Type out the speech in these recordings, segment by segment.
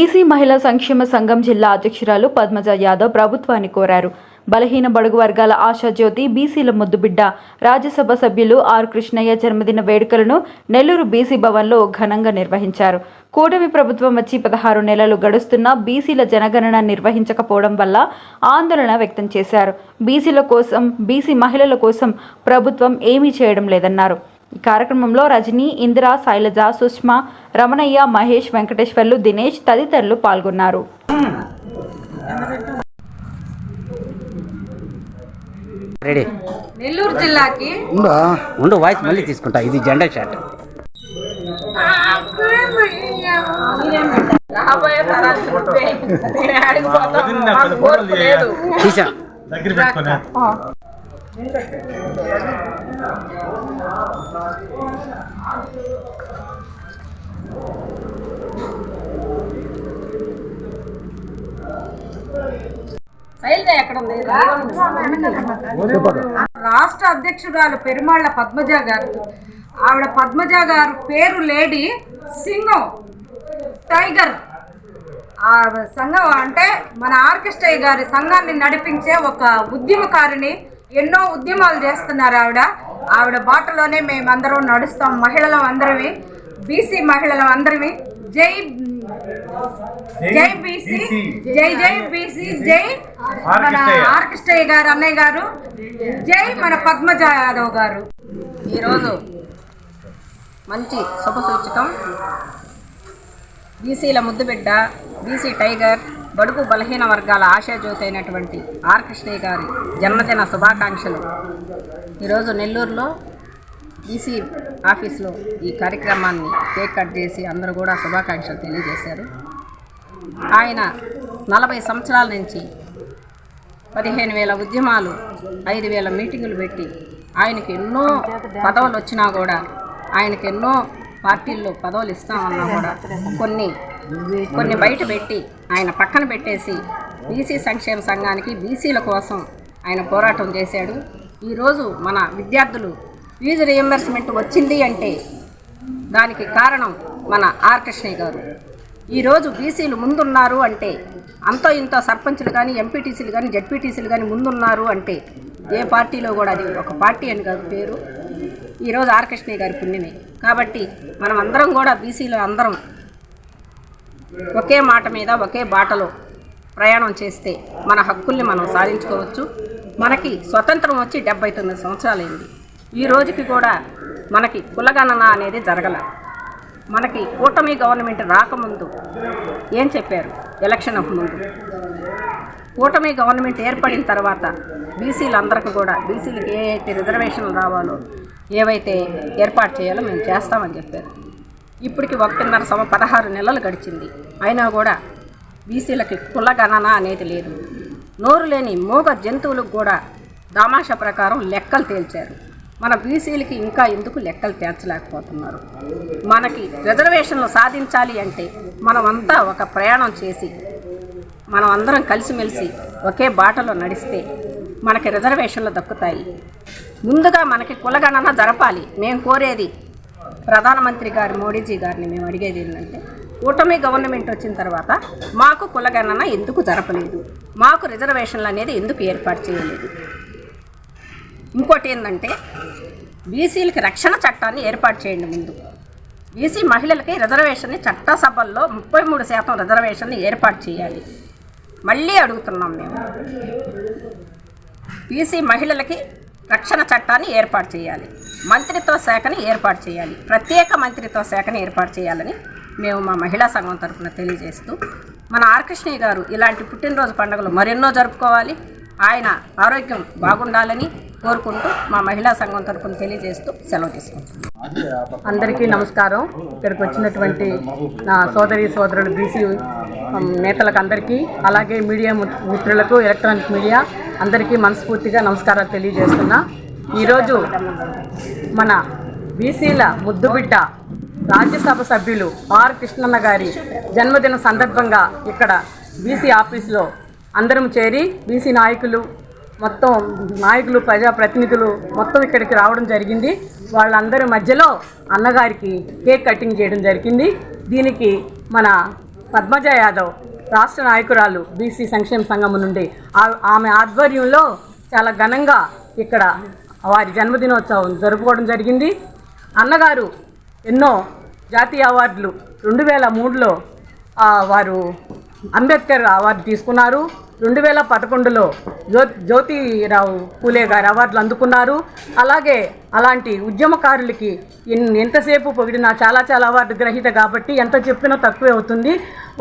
BC మహిళా సంక్షేమ సంఘం జిల్లా అధ్యక్షురాలు పద్మజ యాదవ్ ప్రభుత్వాన్ని కోరారు. బలహీన బడుగు వర్గాల ఆశాజ్యోతి బీసీల ముద్దుబిడ్డ రాజ్యసభ సభ్యులు ఆర్ కృష్ణయ్య జన్మదిన వేడుకలను నెల్లూరు బీసీ భవన్లో ఘనంగా నిర్వహించారు. కూటమి ప్రభుత్వం వచ్చి పదహారు నెలలు గడుస్తున్నా బీసీల జనగణన నిర్వహించకపోవడం వల్ల ఆందోళన వ్యక్తం చేశారు. బీసీల కోసం బీసీ మహిళల కోసం ప్రభుత్వం ఏమీ చేయడం లేదన్నారు. ఈ కార్యక్రమంలో రజనీ ఇందిరా శైలజ సుష్మా రమణయ్య మహేష్ వెంకటేశ్వర్లు దినేష్ తదితరులు పాల్గొన్నారు. రెడీ. నెల్లూరు జిల్లాకి ఉండు వాయిస్ మళ్ళీ తీసుకుంటా. ఇది జెండా షాట్. తీసా. రాష్ట్ర అధ్యక్షురాలు పెరుమాళ్ళ పద్మజ గారు. ఆవిడ పద్మజ గారు పేరు లేడీ సింగం టైగర్. ఆ సంఘం అంటే మన ఆర్కెస్ట్రా గారి సంఘాన్ని నడిపించే ఒక ఉద్యమకారిణి. ఎన్నో ఉద్యమాలు చేస్తున్నారు ఆవిడ. ఆవిడ బాటలోనే మేమందరం నడుస్తాం. మహిళలం అందరివి. బీసీ మహిళలం అందరివి. జై జై బీసీ జై జై బీసీ జై మన ఆర్కెస్ట్రయ్య. ఆర్కెస్ట్రయ్య గారు అన్నయ్య గారు. జై మన పద్మజ యాదవ్ గారు. ఈరోజు మంచి శుభసూచకం బీసీల ముద్దుబిడ్డ బీసీ టైగర్ బడుగు బలహీన వర్గాల ఆశాజ్యోతి అయినటువంటి ఆర్ కృష్ణయ్య గారి జన్మదిన శుభాకాంక్షలు. ఈరోజు నెల్లూరులో ఈసీ ఆఫీస్లో ఈ కార్యక్రమాన్ని కేక్ కట్ చేసి అందరూ కూడా శుభాకాంక్షలు తెలియజేశారు. ఆయన నలభై సంవత్సరాల నుంచి పదిహేను వేల ఉద్యమాలు ఐదు వేల మీటింగులు పెట్టి ఆయనకి ఎన్నో పదవులు వచ్చినా కూడా ఆయనకి ఎన్నో పార్టీల్లో పదవులు ఇస్తామన్నా కూడా కొన్ని కొన్ని బయట పెట్టి ఆయన పక్కన పెట్టేసి బీసీ సంక్షేమ సంఘానికి బీసీల కోసం ఆయన పోరాటం చేశాడు. ఈరోజు మన విద్యార్థులు ఫీజు రియంబర్స్మెంట్ వచ్చింది అంటే దానికి కారణం మన ఆర్ కృష్ణయ్య గారు. ఈరోజు బీసీలు ముందున్నారు అంటే అంతో ఇంతో సర్పంచులు కానీ ఎంపీటీసీలు కానీ జడ్పీటీసీలు కానీ ముందున్నారు అంటే ఏ పార్టీలో కూడా అది ఒక పార్టీ అని కాదు పేరు. ఈరోజు ఆర్ కృష్ణయ్య గారి పుణ్యమే. కాబట్టి మనం అందరం కూడా బీసీలు అందరం ఒకే మాట మీద ఒకే బాటలో ప్రయాణం చేస్తే మన హక్కుల్ని మనం సాధించుకోవచ్చు. మనకి స్వతంత్రం వచ్చి డెబ్బై తొమ్మిది సంవత్సరాలైంది ఈ రోజుకి కూడా మనకి కులగణన అనేది జరగల. మనకి కూటమి గవర్నమెంట్ రాకముందు ఏం చెప్పారు? ఎలక్షన్ ముందు కూటమి గవర్నమెంట్ ఏర్పడిన తర్వాత బీసీలందరికీ కూడా బీసీలకు ఏ అయితే రిజర్వేషన్లు రావాలో ఏవైతే ఏర్పాటు చేయాలో మేము చేస్తామని చెప్పారు. ఇప్పటికి ఒకటిన్నర సంవ పదహారు నెలలు గడిచింది. అయినా కూడా బీసీలకి కులగణన అనేది లేదు. నోరు లేని మూగ జంతువులకు కూడా దామాష ప్రకారం లెక్కలు తేల్చారు. మన బీసీలకి ఇంకా ఎందుకు లెక్కలు తేల్చలేకపోతున్నారు? మనకి రిజర్వేషన్లు సాధించాలి అంటే మనమంతా ఒక ప్రయాణం చేసి మనం అందరం కలిసిమెలిసి ఒకే బాటలో నడిస్తే మనకి రిజర్వేషన్లు దక్కుతాయి. ముందుగా మనకి కులగణన జరపాలి. మేము కోరేది ప్రధానమంత్రి గారు మోడీజీ గారిని మేము అడిగేది ఏంటంటే కూటమి గవర్నమెంట్ వచ్చిన తర్వాత మాకు కులగణన ఎందుకు జరపలేదు? మాకు రిజర్వేషన్లు అనేది ఎందుకు ఏర్పాటు చేయలేదు? ఇంకోటి ఏంటంటే బీసీలకి రక్షణ చట్టాన్ని ఏర్పాటు చేయండి ముందు. బీసీ మహిళలకి రిజర్వేషన్ని చట్టసభల్లో ముప్పై మూడు శాతం రిజర్వేషన్ని ఏర్పాటు చేయాలి. మళ్ళీ అడుగుతున్నాం మేము. బీసీ మహిళలకి రక్షణ చట్టాన్ని ఏర్పాటు చేయాలి. మంత్రిత్వ శాఖని ఏర్పాటు చేయాలి. ప్రత్యేక మంత్రిత్వ శాఖని ఏర్పాటు చేయాలని మేము మా మహిళా సంఘం తరఫున తెలియజేస్తూ మన ఆర్కృష్ణయ్య గారు ఇలాంటి పుట్టినరోజు పండుగలు మరెన్నో జరుపుకోవాలి. ఆయన ఆరోగ్యం బాగుండాలని కోరుకుంటూ మా మహిళా సంఘం తరఫున తెలియజేస్తూ సెలవు తీసుకుంటున్నాం. అందరికీ నమస్కారం. ఇక్కడికి వచ్చినటువంటి నా సోదరి సోదరులు బీసీ నేతలకు అందరికీ అలాగే మీడియా మిత్రులకు ఎలక్ట్రానిక్ మీడియా అందరికీ మనస్ఫూర్తిగా నమస్కారాలు తెలియజేస్తున్నా. ఈరోజు మన బీసీల ముద్దుబిడ్డ రాజ్యసభ సభ్యులు ఆర్ కృష్ణన్న గారి జన్మదిన సందర్భంగా ఇక్కడ బీసీ ఆఫీసులో అందరం చేరి బీసీ నాయకులు మొత్తం నాయకులు ప్రజాప్రతినిధులు మొత్తం ఇక్కడికి రావడం జరిగింది. వాళ్ళందరి మధ్యలో అన్నగారికి కేక్ కటింగ్ చేయడం జరిగింది. దీనికి మన పద్మజ యాదవ్ రాష్ట్ర నాయకురాలు బీసీ సంక్షేమ సంఘం నుండి. ఆ- ఆమె ఆధ్వర్యంలో చాలా ఘనంగా ఇక్కడ వారి జన్మదినోత్సవం జరుపుకోవడం జరిగింది. అన్నగారు ఎన్నో జాతీయ అవార్డులు రెండు వేల మూడులో వారు అంబేద్కర్ అవార్డు తీసుకున్నారు. రెండు వేల పదకొండులో జ్యో జ్యోతిరావు పూలే గారి అవార్డులు అందుకున్నారు. అలాగే అలాంటి ఉద్యమకారులకి ఎంతసేపు పొగిడినా చాలా చాలా అవార్డు గ్రహీత కాబట్టి ఎంత చెప్పినా తక్కువే అవుతుంది.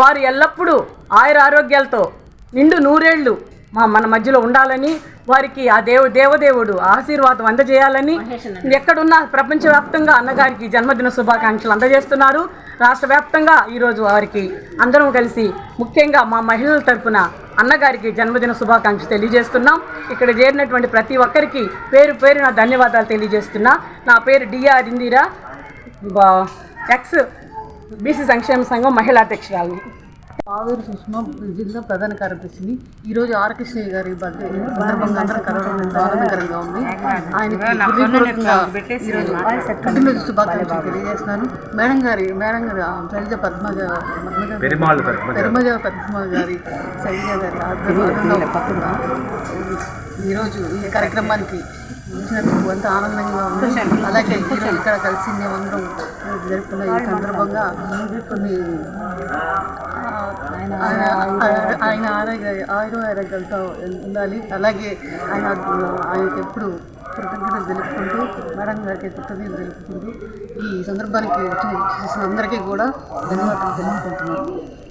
వారు ఎల్లప్పుడూ ఆయుర ఆరోగ్యాలతో నిండు నూరేళ్ళు మా మన మధ్యలో ఉండాలని వారికి ఆ దేవ దేవదేవుడు ఆశీర్వాదం అందజేయాలని ఎక్కడున్నా ప్రపంచవ్యాప్తంగా అన్నగారికి జన్మదిన శుభాకాంక్షలు అందజేస్తున్నారు. రాష్ట్ర వ్యాప్తంగా ఈరోజు వారికి అందరం కలిసి ముఖ్యంగా మా మహిళల తరపున అన్నగారికి జన్మదిన శుభాకాంక్షలు తెలియజేస్తున్నాం. ఇక్కడ చేరినటువంటి ప్రతి ఒక్కరికి పేరు పేరు నా ధన్యవాదాలు తెలియజేస్తున్నా. నా పేరు డిఆర్ ఇందిరా ఎక్స్ బీసీ సంక్షేమ సంఘం మహిళా అధ్యక్షురాలని ఆవేరు సుష్మా జిల్లా ప్రధాన కార్యదర్శిని. ఈరోజు ఆర్ కృష్ణయ్య గారి బర్త్డే సందర్భంగా అందరం కలవడం ఎంతో ఆనందకరంగా ఉంది. ఆయనకి హృదయపూర్వకంగా ఈరోజు పుట్టినరోజు శుభాకాంక్షలు తెలియజేస్తున్నాను. మేడం గారి మేడం గారి శైలజ పద్మజ పద్మజ పెరుమజ పద్మ గారి శైలజ గారి ఆధ్వర్యంలో ఈరోజు ఈ కార్యక్రమానికి వచ్చినందుకు ఎంతో ఆనందంగా ఉంది. అలాగే ఈరోజు ఇక్కడ కలిసి మేమందరం జరుపుకున్న ఈ సందర్భంగా కొన్ని ఆయన ఆయన ఆరోగ్య ఆయుర ఆరోగ్యాలతో ఉండాలి. అలాగే ఆయన ఆయనకి ఎప్పుడు కృతజ్ఞతలు తెలుపుకుంటూ మేడం గారికి కృతజ్ఞతలు తెలుపుకుంటూ ఈ సందర్భానికి వచ్చిన అందరికీ కూడా ధన్యవాదాలు తెలుపుకుంటున్నాను.